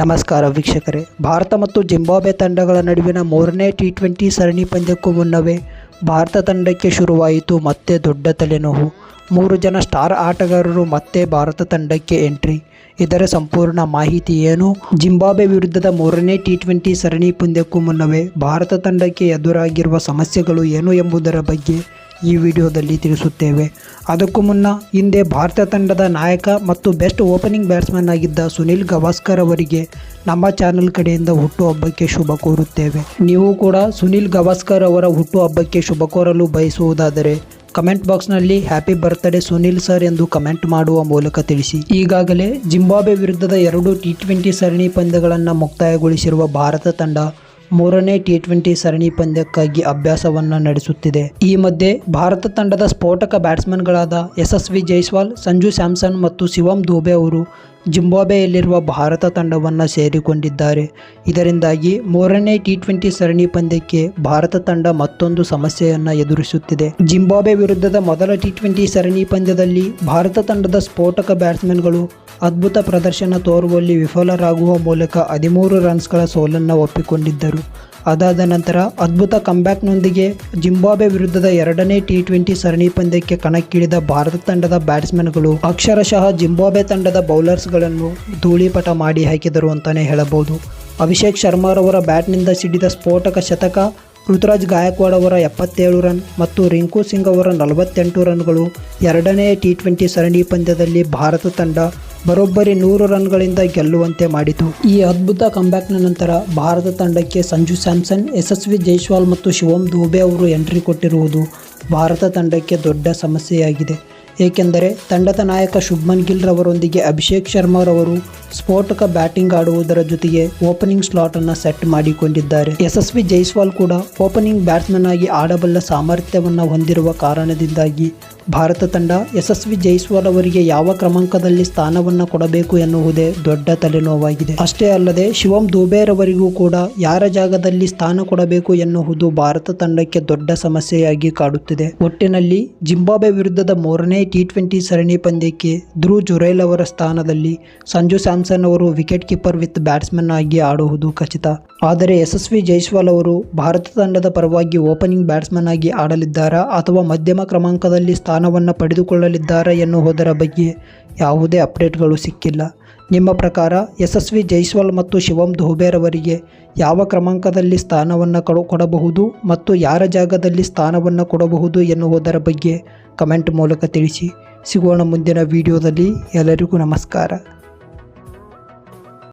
ನಮಸ್ಕಾರ ವೀಕ್ಷಕರೇ. ಭಾರತ ಮತ್ತು ಜಿಂಬಾಬ್ವೆ ತಂಡಗಳ ನಡುವಿನ ಮೂರನೇ ಟಿ ಟ್ವೆಂಟಿ ಸರಣಿ ಪಂದ್ಯಕ್ಕೂ ಮುನ್ನವೇ ಭಾರತ ತಂಡಕ್ಕೆ ಶುರುವಾಯಿತು ಮತ್ತೆ ದೊಡ್ಡ ತಲೆನೋವು. ಮೂರು ಜನ ಸ್ಟಾರ್ ಆಟಗಾರರು ಮತ್ತೆ ಭಾರತ ತಂಡಕ್ಕೆ ಎಂಟ್ರಿ. ಇದರ ಸಂಪೂರ್ಣ ಮಾಹಿತಿ ಏನು? ಜಿಂಬಾಬ್ವೆ ವಿರುದ್ಧದ ಮೂರನೇ ಟಿ ಟ್ವೆಂಟಿ ಸರಣಿ ಪಂದ್ಯಕ್ಕೂ ಮುನ್ನವೇ ಭಾರತ ತಂಡಕ್ಕೆ ಎದುರಾಗಿರುವ ಸಮಸ್ಯೆಗಳು ಏನು ಎಂಬುದರ ಬಗ್ಗೆ ಈ ವಿಡಿಯೋದಲ್ಲಿ ತಿಳಿಸುತ್ತೇವೆ. ಅದಕ್ಕೂ ಮುನ್ನ ಹಿಂದೆ ಭಾರತ ತಂಡದ ನಾಯಕ ಮತ್ತು ಬೆಸ್ಟ್ ಓಪನಿಂಗ್ ಬ್ಯಾಟ್ಸ್ಮನ್ ಆಗಿದ್ದ ಸುನಿಲ್ ಗವಾಸ್ಕರ್ ಅವರಿಗೆ ನಮ್ಮ ಚಾನೆಲ್ ಕಡೆಯಿಂದ ಹುಟ್ಟುಹಬ್ಬಕ್ಕೆ ಶುಭ ಕೋರುತ್ತೇವೆ. ನೀವು ಕೂಡ ಸುನಿಲ್ ಗವಾಸ್ಕರ್ ಅವರ ಹುಟ್ಟುಹಬ್ಬಕ್ಕೆ ಶುಭ ಕೋರಲು ಬಯಸುವುದಾದರೆ ಕಮೆಂಟ್ ಬಾಕ್ಸ್ನಲ್ಲಿ ಹ್ಯಾಪಿ ಬರ್ತ್ಡೇ ಸುನಿಲ್ ಸರ್ ಎಂದು ಕಮೆಂಟ್ ಮಾಡುವ ಮೂಲಕ ತಿಳಿಸಿ. ಈಗಾಗಲೇ ಜಿಂಬಾಬ್ವೆ ವಿರುದ್ಧದ ಎರಡು ಟಿ ಟ್ವೆಂಟಿ ಸರಣಿ ಪಂದ್ಯಗಳನ್ನು ಮುಕ್ತಾಯಗೊಳಿಸಿರುವ ಭಾರತ ತಂಡ ಮೂರನೇ ಟಿ ಟ್ವೆಂಟಿ ಸರಣಿ ಪಂದ್ಯಕ್ಕಾಗಿ ಅಭ್ಯಾಸವನ್ನು ನಡೆಸುತ್ತಿದೆ. ಈ ಮಧ್ಯೆ ಭಾರತ ತಂಡದ ಸ್ಫೋಟಕ ಬ್ಯಾಟ್ಸ್ಮನ್ಗಳಾದ ಯಶಸ್ವಿ ಜೈಸ್ವಾಲ್, ಸಂಜು ಸ್ಯಾಮ್ಸನ್ ಮತ್ತು ಶಿವಮ್ ದೂಬೆ ಅವರು ಜಿಂಬಾಬ್ವೆಯಲ್ಲಿರುವ ಭಾರತ ತಂಡವನ್ನು ಸೇರಿಕೊಂಡಿದ್ದಾರೆ. ಇದರಿಂದಾಗಿ ಮೂರನೇ ಟಿ ಟ್ವೆಂಟಿ ಸರಣಿ ಪಂದ್ಯಕ್ಕೆ ಭಾರತ ತಂಡ ಮತ್ತೊಂದು ಸಮಸ್ಯೆಯನ್ನು ಎದುರಿಸುತ್ತಿದೆ. ಜಿಂಬಾಬೆ ವಿರುದ್ಧದ ಮೊದಲ ಟಿ ಟ್ವೆಂಟಿ ಸರಣಿ ಪಂದ್ಯದಲ್ಲಿ ಭಾರತ ತಂಡದ ಸ್ಫೋಟಕ ಬ್ಯಾಟ್ಸ್ಮನ್ಗಳು ಅದ್ಭುತ ಪ್ರದರ್ಶನ ತೋರುವಲ್ಲಿ ವಿಫಲರಾಗುವ ಮೂಲಕ ಹದಿಮೂರು ರನ್ಸ್ಗಳ ಸೋಲನ್ನು ಒಪ್ಪಿಕೊಂಡಿದ್ದರು. ಅದಾದ ನಂತರ ಅದ್ಭುತ ಕಂಬ್ಯಾಕ್ನೊಂದಿಗೆ ಜಿಂಬಾಬ್ವೆ ವಿರುದ್ಧದ ಎರಡನೇ ಟಿ ಟ್ವೆಂಟಿ ಸರಣಿ ಪಂದ್ಯಕ್ಕೆ ಕಣಕ್ಕಿಳಿದ ಭಾರತ ತಂಡದ ಬ್ಯಾಟ್ಸ್ಮನ್ಗಳು ಅಕ್ಷರಶಃ ಜಿಂಬಾಬೆ ತಂಡದ ಬೌಲರ್ಸ್ಗಳನ್ನು ಧೂಳಿಪಟ ಮಾಡಿ ಹಾಕಿದರು ಅಂತಲೇ ಹೇಳಬಹುದು. ಅಭಿಷೇಕ್ ಶರ್ಮಾರವರ ಬ್ಯಾಟ್ನಿಂದ ಸಿಡಿದ ಸ್ಫೋಟಕ ಶತಕ, ಋತುರಾಜ್ ಗಾಯಕ್ವಾಡ್ ಅವರ ಎಪ್ಪತ್ತೇಳು ರನ್ ಮತ್ತು ರಿಂಕು ಸಿಂಗ್ ಅವರ ನಲವತ್ತೆಂಟು ರನ್ಗಳು ಎರಡನೇ ಟಿ ಟ್ವೆಂಟಿ ಸರಣಿ ಪಂದ್ಯದಲ್ಲಿ ಭಾರತ ತಂಡ ಬರೋಬ್ಬರಿ ನೂರು ರನ್ಗಳಿಂದ ಗೆಲ್ಲುವಂತೆ ಮಾಡಿತು. ಈ ಅದ್ಭುತ ಕಂಬ್ಯಾಕ್ನ ನಂತರ ಭಾರತ ತಂಡಕ್ಕೆ ಸಂಜು ಸ್ಯಾಮ್ಸನ್, ಯಶಸ್ವಿ ಜೈಸ್ವಾಲ್ ಮತ್ತು ಶಿವಂ ದೂಬೆ ಅವರು ಎಂಟ್ರಿ ಕೊಟ್ಟಿರುವುದು ಭಾರತ ತಂಡಕ್ಕೆ ದೊಡ್ಡ ಸಮಸ್ಯೆಯಾಗಿದೆ. ಏಕೆಂದರೆ ತಂಡದ ನಾಯಕ ಶುಭ್ಮನ್ ಗಿಲ್ ರವರೊಂದಿಗೆ ಅಭಿಷೇಕ್ ಶರ್ಮಾರವರು ಸ್ಫೋಟಕ ಬ್ಯಾಟಿಂಗ್ ಆಡುವುದರ ಜೊತೆಗೆ ಓಪನಿಂಗ್ ಸ್ಲಾಟ್ ಅನ್ನು ಸೆಟ್ ಮಾಡಿಕೊಂಡಿದ್ದಾರೆ. ಯಶಸ್ವಿ ಜೈಸ್ವಾಲ್ ಕೂಡ ಓಪನಿಂಗ್ ಬ್ಯಾಟ್ಸ್ಮನ್ ಆಗಿ ಆಡಬಲ್ಲ ಸಾಮರ್ಥ್ಯವನ್ನು ಹೊಂದಿರುವ ಕಾರಣದಿಂದಾಗಿ ಭಾರತ ತಂಡ ಯಶಸ್ವಿ ಜೈಸ್ವಾಲ್ ಅವರಿಗೆ ಯಾವ ಕ್ರಮಾಂಕದಲ್ಲಿ ಸ್ಥಾನವನ್ನು ಕೊಡಬೇಕು ಎನ್ನುವುದೇ ದೊಡ್ಡ ತಲೆನೋವಾಗಿದೆ. ಅಷ್ಟೇ ಅಲ್ಲದೆ ಶಿವಂ ದುಬೇರವರಿಗೂ ಕೂಡ ಯಾರ ಜಾಗದಲ್ಲಿ ಸ್ಥಾನ ಕೊಡಬೇಕು ಎನ್ನುವುದು ಭಾರತ ತಂಡಕ್ಕೆ ದೊಡ್ಡ ಸಮಸ್ಯೆಯಾಗಿ ಕಾಡುತ್ತಿದೆ. ಒಟ್ಟಿನಲ್ಲಿ ಜಿಂಬಾಬ್ವೆ ವಿರುದ್ಧದ ಮೂರನೇ ಟಿ ಟ್ವೆಂಟಿ ಸರಣಿ ಪಂದ್ಯಕ್ಕೆ ಧ್ರುವ್ ಜುರೈಲ್ ಅವರ ಸ್ಥಾನದಲ್ಲಿ ಸಂಜು ಸ್ಯಾಮ್ಸನ್ ಅವರು ವಿಕೆಟ್ ಕೀಪರ್ ವಿತ್ ಬ್ಯಾಟ್ಸ್ಮನ್ ಆಗಿ ಆಡುವುದು ಖಚಿತ. ಆದರೆ ಯಶಸ್ವಿ ಜೈಸ್ವಾಲ್ ಅವರು ಭಾರತ ತಂಡದ ಪರವಾಗಿ ಓಪನಿಂಗ್ ಬ್ಯಾಟ್ಸ್ಮನ್ ಆಗಿ ಆಡಲಿದ್ದಾರಾ ಅಥವಾ ಮಧ್ಯಮ ಕ್ರಮಾಂಕದಲ್ಲಿ ಸ್ಥಾನವನ್ನು ಪಡೆದುಕೊಳ್ಳಲಿದ್ದಾರಾ ಎನ್ನುವುದರ ಬಗ್ಗೆ ಯಾವುದೇ ಅಪ್ಡೇಟ್ಗಳು ಸಿಕ್ಕಿಲ್ಲ. ನಿಮ್ಮ ಪ್ರಕಾರ ಯಶಸ್ವಿ ಜೈಸ್ವಾಲ್ ಮತ್ತು ಶಿವಂ ಧೋಬೇರವರಿಗೆ ಯಾವ ಕ್ರಮಾಂಕದಲ್ಲಿ ಸ್ಥಾನವನ್ನು ಕೊಡ, ಕೊಡಬಹುದು ಮತ್ತು ಯಾರ ಜಾಗದಲ್ಲಿ ಸ್ಥಾನವನ್ನು ಕೊಡಬಹುದು ಎನ್ನುವುದರ ಬಗ್ಗೆ ಕಮೆಂಟ್ ಮೂಲಕ ತಿಳಿಸಿ. ಸಿಗೋಣ ಮುಂದಿನ ವಿಡಿಯೋದಲ್ಲಿ ಎಲ್ಲರಿಗೂ ನಮಸ್ಕಾರ.